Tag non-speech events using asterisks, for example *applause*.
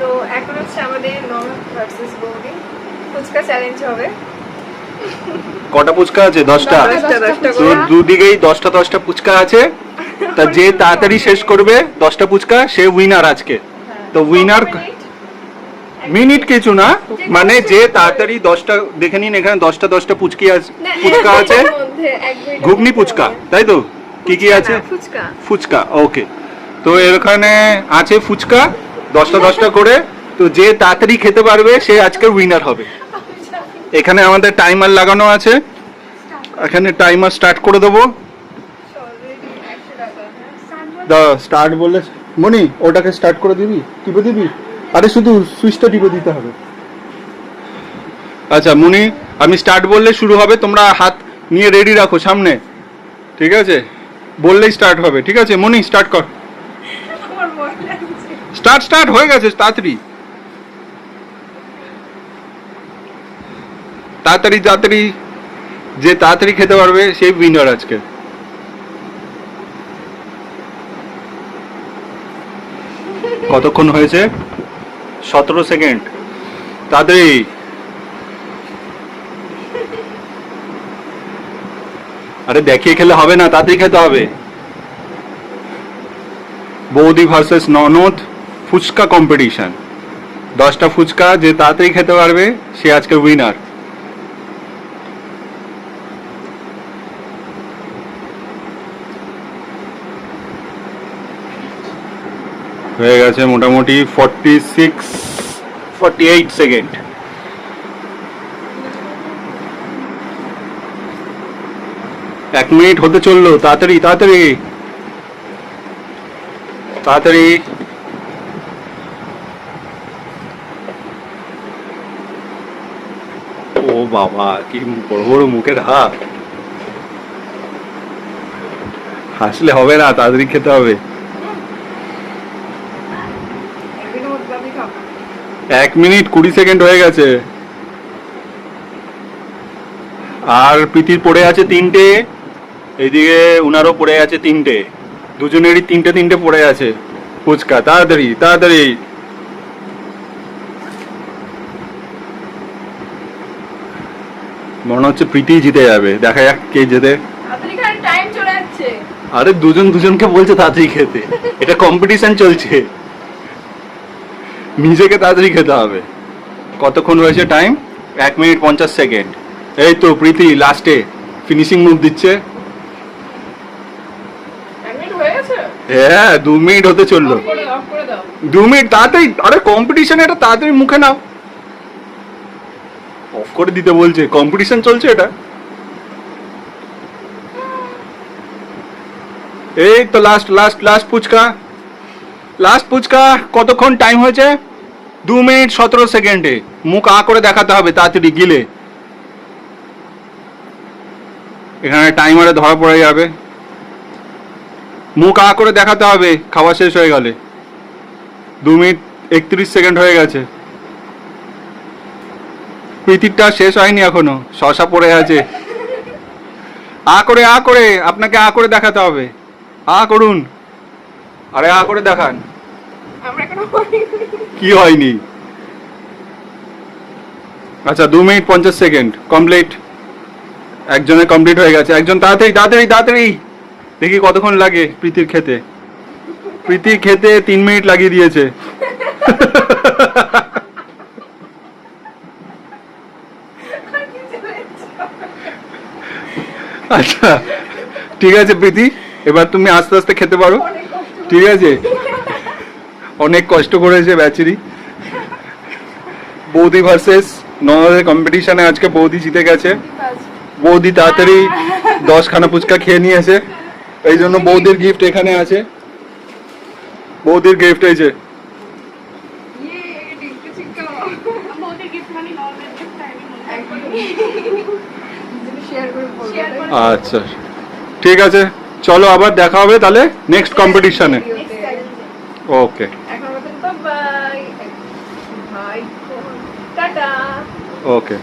তো এখন হচ্ছে আমাদের নর্মাল ভার্সেস বৌদি। ফুচকা চ্যালেঞ্জ হবে। কটা পুচকা আছে? দশটা? তো দুদিকেই দশটা দশটা পুচকা আছে। *laughs* তা যে তাড়াতাড়ি শেষ করবে দশটা পুচকা সে উইনার আজকে। তো উইনার মিনিট কিছু না। মানে যে তাড়াতাড়ি দশটা দেখে নিন এখানে দশটা দশটা পুচকি আছে ফুচকা আছে। ঘুগনি ফুচকা তাই তো? কি কি আছে? ফুচকা। ফুচকা ওকে তো এখানে আছে ফুচকা। দশটা দশটা করে তো যে তাড়াতাড়ি খেতে পারবে সে আজকের উইনার হবে। এখানে আমাদের টাইমার লাগানো আছে। এখানে টাইমার স্টার্ট করে দেবো। দা স্টার্ট বললে মনি ওটাকে স্টার্ট করে দিবি? টিপে দিবি? আরে শুধু সুইচটা টিপে দিতে হবে। আচ্ছা মনি আমি স্টার্ট বললে শুরু হবে তোমরা হাত নিয়ে রেডি রাখো সামনে। ঠিক আছে? বললেই স্টার্ট হবে। ঠিক আছে মনি স্টার্ট কর। স্টার্ট স্টার্ট হয়ে গেছে, তাড়াতাড়ি। তাড়াতাড়ি তাড়াতাড়ি। যে তাড়াতাড়ি খেতে পারবে সেই উইনার আজকে। কতক্ষণ হয়েছে? সতেরো সেকেন্ড তাড়াতাড়ি। আরে, দেখিয়ে খেলে হবে না, তাড়াতাড়ি খেতে হবে। বৌদি ভার্সেস ননদ। ফুচকা কম্পিটিশন দশটা ফুচকা যে তাড়াতাড়ি খেতে পারবে, সে আজকে উইনার হয়ে গেছে মোটামুটি forty six forty eight second এক মিনিট হতে চলল, তাড়াতাড়ি তাড়াতাড়ি। তাড়াতাড়ি। ও বাবা, কি বড় বড় মুখের হাত। হাসলে হবে না, তাড়াতাড়ি খেতে হবে। এক মিনিট কুড়ি সেকেন্ড হয়ে গেছে। আর প্রীতির পড়ে আছে তিনটে, এইদিকে উনারও পড়ে আছে তিনটে। দুজনেরই তিনটে তিনটে পড়ে আছে। ফুচকা, তাড়াতাড়ি তাড়াতাড়ি। মনে হচ্ছে প্রীতি জিতে যাবে। দেখা যাক কে জেতে। আরে দুজন দুজনকে বলছে তাড়াতাড়ি খেতে। এটা কম্পিটিশন চলছে। নিজেকে তাড়াতাড়ি খেতে হবে। কতক্ষণ হয়েছে টাইম এক মিনিট পঞ্চাশ সেকেন্ড এই তো প্রীতি লাস্টে ফিনিশিং মুভ দিচ্ছে। হয়ে দু মিনিট হতে চলল। দু মিনিট তাড়াতাড়ি আরে কম্পিটিশন এটা তাড়াতাড়ি মুখে নাও। করে দিতে বলছে। কম্পিটিশন চলছে এটা। এই তো last last last fuchka last fuchka কতক্ষণ টাইম হয়েছে? দু মিনিট সতেরো সেকেন্ডে মুখ আ করে দেখাতে হবে তাড়াতাড়ি গিলে। এখানে টাইমারে ধরা পড়ে যাবে। মুখ আ করে দেখাতে হবে, খাওয়া শেষ হয়ে গেলে। দু মিনিট একত্রিশ সেকেন্ড হয়ে গেছে। প্রীতিরটা শেষ হয়নি এখনও। শশা পড়ে আছে। আ করে আ করে আপনাকে আ করে দেখাতে হবে। আ করুন। আরে আ করে দেখান। কি হয়নি? আচ্ছা দু মিনিট পঞ্চাশ সেকেন্ড। কমপ্লিট। একজনের কমপ্লিট হয়ে গেছে। একজন তাড়াতাড়ি তাড়াতাড়ি তাড়াতাড়ি। দেখি কতক্ষণ লাগে প্রীতির খেতে। প্রীতির খেতে তিন মিনিট লাগিয়ে দিয়েছে আর কিছু হয়েছে না। আচ্ছা ঠিক আছে প্রীতি, এবার তুমি আস্তে আস্তে খেতে পারো। ঠিক আছে? অনেক কষ্ট করেছে ব্যাচেরি। বৌদি ভার্সেস ননদের কম্পিটিশনে আজকে বৌদি জিতে গেছে। বৌদি তাড়াতাড়ি দশখানা ফুচকা খেয়ে নিয়েছে। এই জন্য বৌদির গিফট এখানে আছে। বৌদির গিফট মানে আচ্ছা। ঠিক আছে চলো আবার দেখা হবে তাহলে নেক্সট কম্পিটিশনে। ওকে ওকে